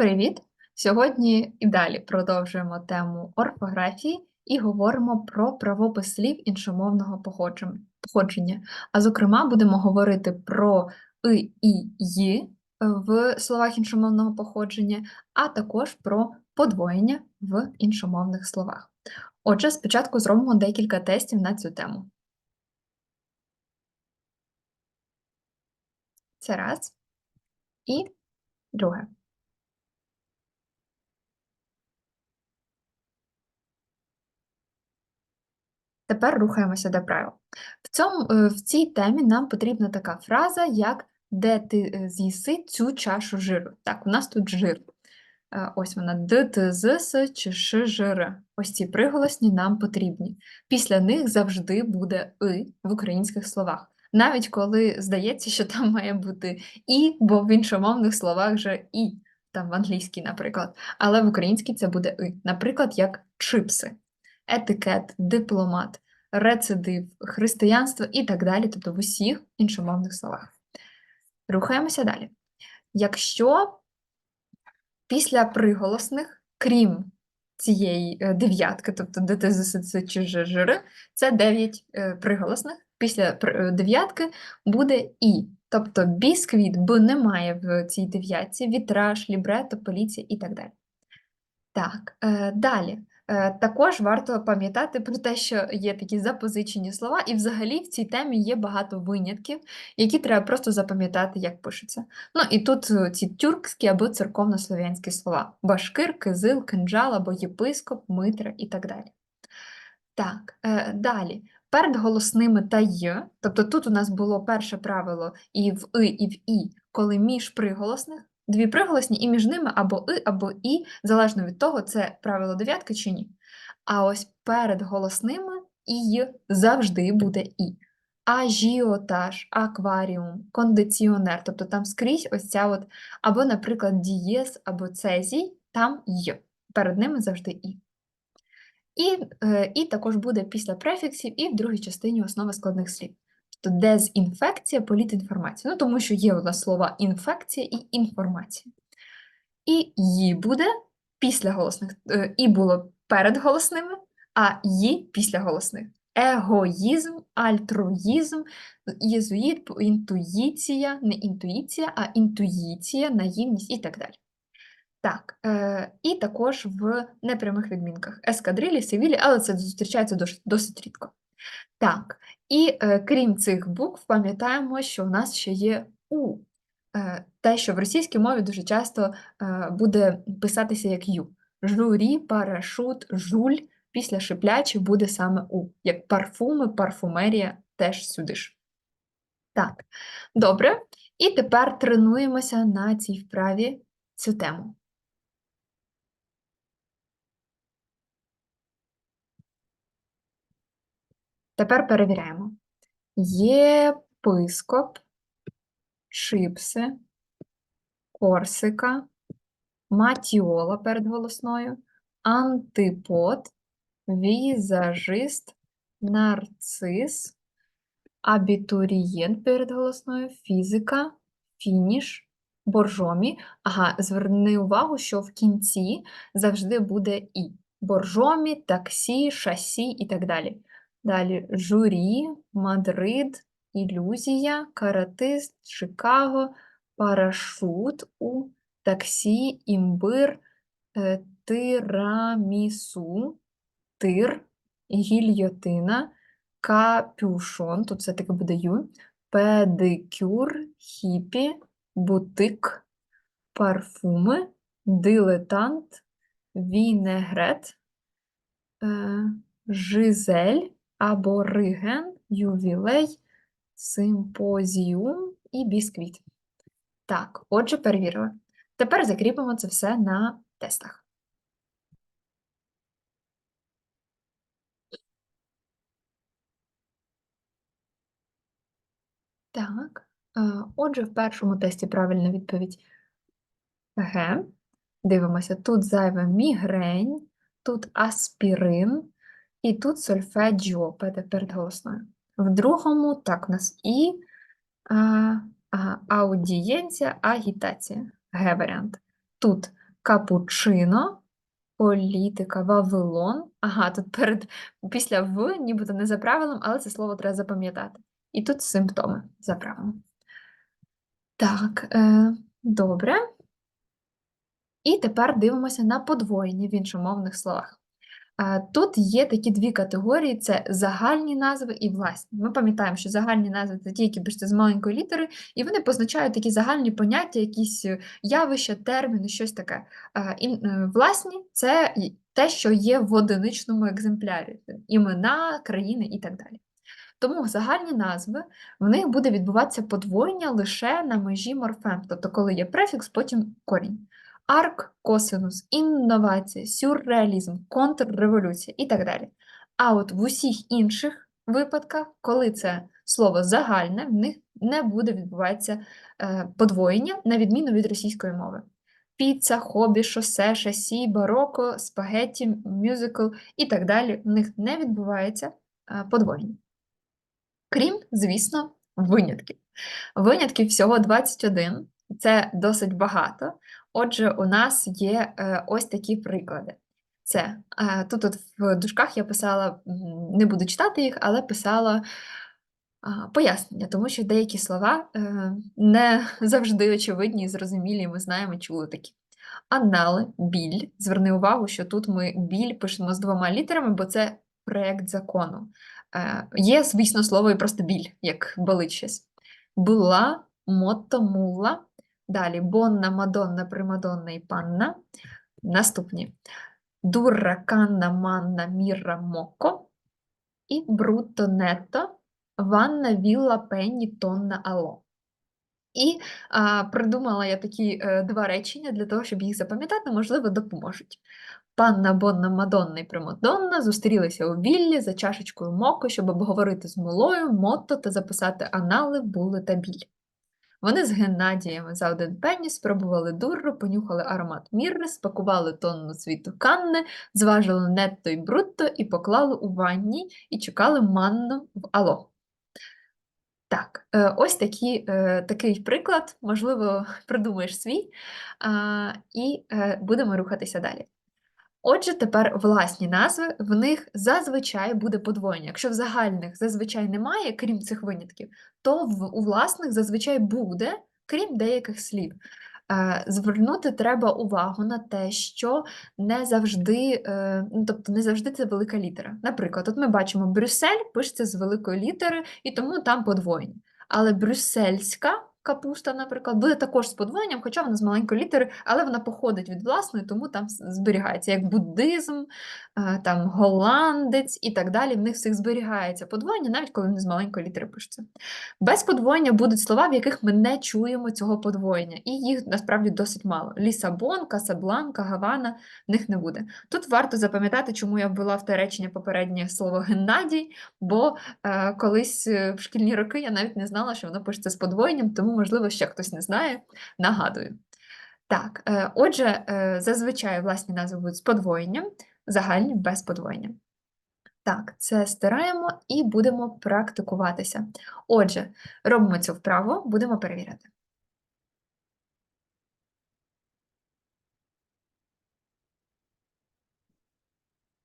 Привіт! Сьогодні і далі продовжуємо тему орфографії і говоримо про правопис слів іншомовного походження. А зокрема, будемо говорити про и і ї в словах іншомовного походження, а також про подвоєння в іншомовних словах. Отже, спочатку зробимо декілька тестів на цю тему. Це раз. І друге. Тепер рухаємося до правил. В цьому, е, в цій темі нам потрібна така фраза, як де ти е, з'їси цю чашу жиру. Так, у нас тут жир. Е, Ось вона д, т, з, с чи ш, жир. Ось ці приголосні нам потрібні. Після них завжди буде и в українських словах. Навіть коли здається, що там має бути і, бо в іншомовних словах же і, там в англійській, наприклад. Але в українській це буде и. Наприклад, як чипси етикет, дипломат, рецидив, християнство і так далі, тобто в усіх іншомовних словах. Рухаємося далі. Якщо після приголосних, крім цієї е, дев'ятки, тобто ДТЗСЦ чи ЖЖР, це дев'ять е, приголосних, після е, дев'ятки буде І. Тобто бісквіт, Б немає в цій дев'ятці, вітраж, лібрето, поліція і так далі. Так, далі. Е, Також варто пам'ятати про те, що є такі запозичені слова, і взагалі в цій темі є багато винятків, які треба просто запам'ятати, як пишуться. Ну і тут е, ці тюркські або церковнослов'янські слова: башкир, кизил, кинджал або єпископ, митра і так далі. Так, е, далі. Перед голосними та й, тобто тут у нас було перше правило і в и, і в і, коли між приголосних дві приголосні, і між ними або и, або і, залежно від того, це правило дев'ятки чи ні. А ось перед голосними і завжди буде і. Ажіотаж, акваріум, кондиціонер, тобто там скрізь ось ця от, або, наприклад, дієс, або цезій, там й. Перед ними завжди і. І, е, і також буде після префіксів і в другій частині основи складних слів. Тобто дезінфекція, політінформація. Ну, тому що є у нас слова інфекція і інформація. І «ї» буде після голосних, е, і було перед голосними, а «ї» після голосних. Егоїзм, альтруїзм, єзуїт, інтуїція, не інтуїція, а інтуїція, наївність і так далі. Так, е, і також в непрямих відмінках ескадрилі, сивілі, але це зустрічається досить рідко. Так, і е, крім цих букв, пам'ятаємо, що в нас ще є У. Е, те, що в російській мові дуже часто е, буде писатися як Ю. Журі, парашут, жуль, після шиплячі буде саме У. Як парфуми, парфумерія теж сюди ж. Так, добре. І тепер тренуємося на цій вправі цю тему. Тепер перевіряємо. Єпископ, чипси, Корсика, матіола перед голосною, антипод, візажист, нарцис, абітурієнт перед голосною, фізика, фініш, боржомі. Ага, зверни увагу, що в кінці завжди буде і. Боржомі, таксі, шасі і так далі. Далі. Журі, Мадрид, ілюзія, каратист, Чикаго, парашут у таксі, імбир, е, тирамісу, тир, гільйотина, капюшон, тут все таки буде ю, педикюр, хіпі, бутик, парфуми, дилетант, вінегрет, е, жизель або риген, ювілей, симпозіум і бісквіт. Так, отже, перевірили. Тепер закріпимо це все на тестах. Так, е, отже, в першому тесті правильна відповідь Г. Дивимося, тут зайве мігрень, тут аспірин і тут сольфеджіо перед голосною. В другому, так, у нас і а, а, аудієнція, агітація. Г варіант. Тут капучино, політика, Вавилон. Ага, тут перед після в, нібито не за правилом, але це слово треба запам'ятати. І тут симптоми за правилом. Так, е, добре. І тепер дивимося на подвоєння в іншомовних словах. Е, Тут є такі дві категорії: це загальні назви і власні. Ми пам'ятаємо, що загальні назви це ті, які пишуться з маленької літери, і вони позначають такі загальні поняття, якісь е, явища, терміни, щось таке. Е, І е, власні це те, що є в одиничному екземплярі: імена, країни і так далі. Тому загальні назви в них буде відбуватися подвоєння лише на межі морфем, тобто коли є префікс, потім корінь. Арк, косинус, інновація, сюрреалізм, контрреволюція і так далі. А от в усіх інших випадках, коли це слово загальне, в них не буде відбуватися е, подвоєння, на відміну від російської мови. Піца, хобі, шосе, шасі, бароко, спагетті, мюзикл і так далі. В них не відбувається е, подвоєння. Крім, звісно, винятків. Винятків всього 21, це досить багато. Отже, у нас є е, ось такі приклади. Це е, тут от в дужках я писала, не буду читати їх, але писала пояснення, тому що деякі слова е, не завжди очевидні і зрозумілі, ми знаємо, чули такі. Анали, біль. Зверни увагу, що тут ми біль пишемо з двома літерами, бо це проєкт закону. Є, звісно, слово і просто біль, як болить щось. Була, мотто, мула. Далі бонна, мадонна, примадонна і панна. Наступні. Дурра, канна, манна, мірра, моко. І брутто, нетто, ванна, вілла, пенні, тонна, ало. І а, придумала я такі е, два речення для того, щоб їх запам'ятати, можливо, допоможуть. Панна Бонна Мадонна і Примадонна зустрілися у віллі за чашечкою моко, щоб обговорити з мулою, мотто та записати анали, були та біль. Вони з Геннадіями за один пенні спробували дурру, понюхали аромат мірри, спакували тонну цвіту канни, зважили нетто й брутто і поклали у ванні і чекали манну в ало. Так, е, ось такі, е, такий приклад, можливо, придумаєш свій, і е, будемо рухатися далі. Отже, тепер власні назви, в них зазвичай буде подвоєння. Якщо в загальних зазвичай немає, крім цих винятків, то в, у власних зазвичай буде, крім деяких слів. Е, Звернути треба увагу на те, що не завжди, е, ну, тобто не завжди це велика літера. Наприклад, от ми бачимо Брюссель пишеться з великої літери, і тому там подвоєння. Але брюссельська капуста, наприклад, буде також з подвоєнням, хоча вона з маленької літери, але вона походить від власної, тому там зберігається як буддизм, е, там голландець і так далі. В них всіх зберігається подвоєння, навіть коли вони з маленької літери пишуться. Без подвоєння будуть слова, в яких ми не чуємо цього подвоєння, і їх насправді досить мало. Лісабон, Касабланка, Гавана в них не буде. Тут варто запам'ятати, чому я ввела в те речення попереднє слово Геннадій, бо е, колись е, в шкільні роки я навіть не знала, що воно пишеться з подвоєнням, тому, можливо, ще хтось не знає, нагадую. Так, е, отже, е, зазвичай власні назви будуть з подвоєнням, загальні без подвоєння. Так, це стираємо і будемо практикуватися. Отже, робимо цю вправу, будемо перевіряти.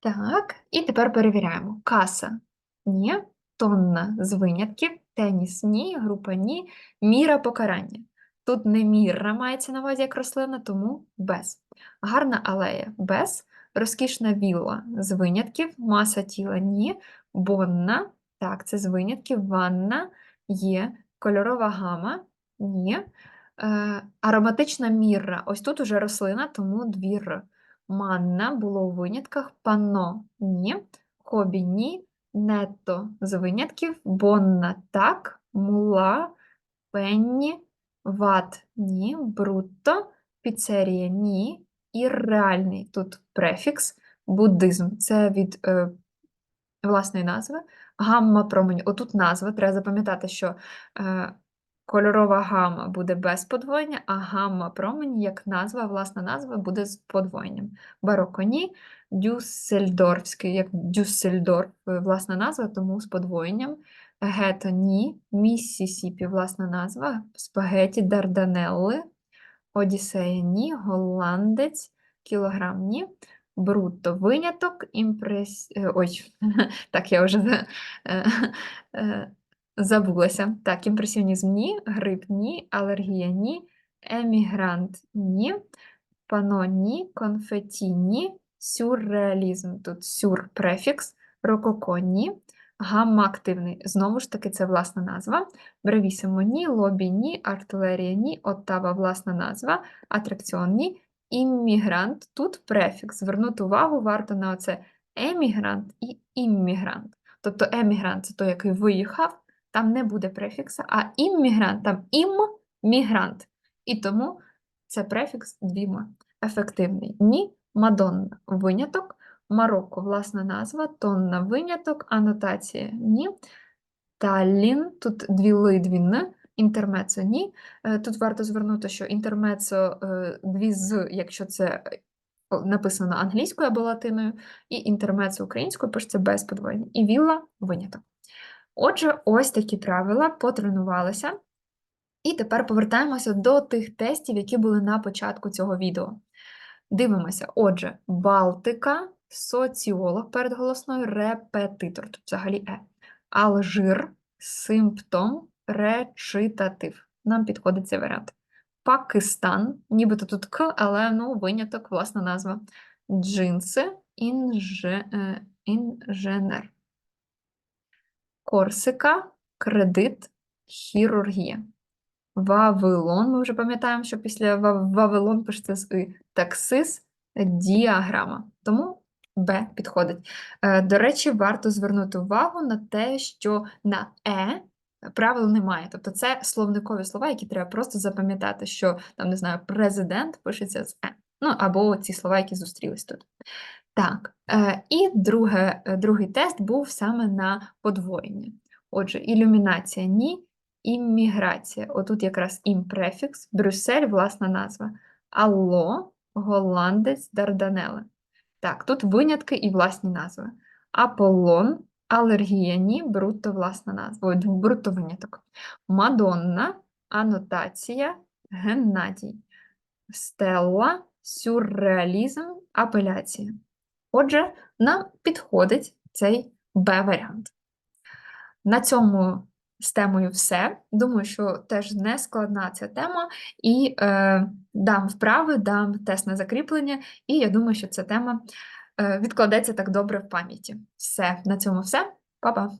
Так, і тепер перевіряємо. Каса ні, тонна з винятків, теніс ні, група ні, міра покарання. Тут не міра мається на увазі як рослина, тому без. Гарна алея без, розкішна вілла з винятків, маса тіла ні, бонна, так, це з винятків, ванна є, кольорова гама ні. Е, ароматична мірра. Ось тут уже рослина, тому дві р. Манна було у винятках, панно ні, хобі ні, нетто з винятків, бонна так, мула, пенні, ват ні, брутто, піцерія ні, ірреальний тут префікс, буддизм. Це від е, власної назви, гамма промені. Отут назва, треба запам'ятати, що е, кольорова гама буде без подвоєння, а гамма промені, як назва, власна назва, буде з подвоєнням. Бароко ні, дюссельдорфський, як Дюссельдорф, е, власна назва, тому з подвоєнням. Гето ні, Міссісіпі, власна назва, спагеті, дарданелли, Одіссея ні, голландець, кілограм ні, брутто виняток, імпрес... е, Ой, так, я вже е, забулася. Так, імпресіонізм ні, грип ні, алергія ні, емігрант ні, пано ні, конфеті ні, сюрреалізм, тут сюр префікс, рококо ні, гамма-активний, знову ж таки, це власна назва. Бревісимо ні, лобі ні, артилерія ні, оттава власна назва, атракціон ні, іммігрант. Тут префікс. Звернути увагу варто на оце емігрант і іммігрант. Тобто емігрант це той, який виїхав, там не буде префікса, а іммігрант там ім-мігрант. І тому це префікс двіма. Ефективний. Ні, Мадонна виняток, Марокко власна назва, тонна виняток, анотація ні. Таллін, тут дві ли, інтермецо ні. Е, Тут варто звернути, що інтермецо е, дві з, якщо це е, написано англійською або латиною, і інтермецо українською, пишеться без подвоєння. І вілла виняток. Отже, ось такі правила, потренувалися. І тепер повертаємося до тих тестів, які були на початку цього відео. Дивимося. Отже, Балтика, соціолог перед голосною, репетитор, тут взагалі е. Алжир, симптом, речитатив. Нам підходить цей варіант. Пакистан, нібито тут к, але ну, виняток, власна назва. Джинси, інже, е, інженер. Корсика, кредит, хірургія. Вавилон, ми вже пам'ятаємо, що після Вавилон пишеться з И. Таксис, діаграма. Тому Б підходить. Е, До речі, варто звернути увагу на те, що на Е правил немає. Тобто це словникові слова, які треба просто запам'ятати, що там, не знаю, президент пишеться з Е. Ну, або ці слова, які зустрілись тут. Так, е, і друге, е, другий тест був саме на подвоєння. Отже, ілюмінація ні, імміграція. Отут якраз імпрефікс, Брюссель, власна назва. Алло, голландець, Дарданели. Так, тут винятки і власні назви. Аполлон, алергія ні, брутто власна назва. Ой, брутто виняток. Мадонна, анотація, Геннадій. Стелла, сюрреалізм, апеляція. Отже, нам підходить цей Б-варіант. На цьому з темою все. Думаю, що теж не складна ця тема. І е, дам вправи, дам тест на закріплення, і я думаю, що ця тема е, відкладеться так добре в пам'яті. Все, на цьому все. Па-па!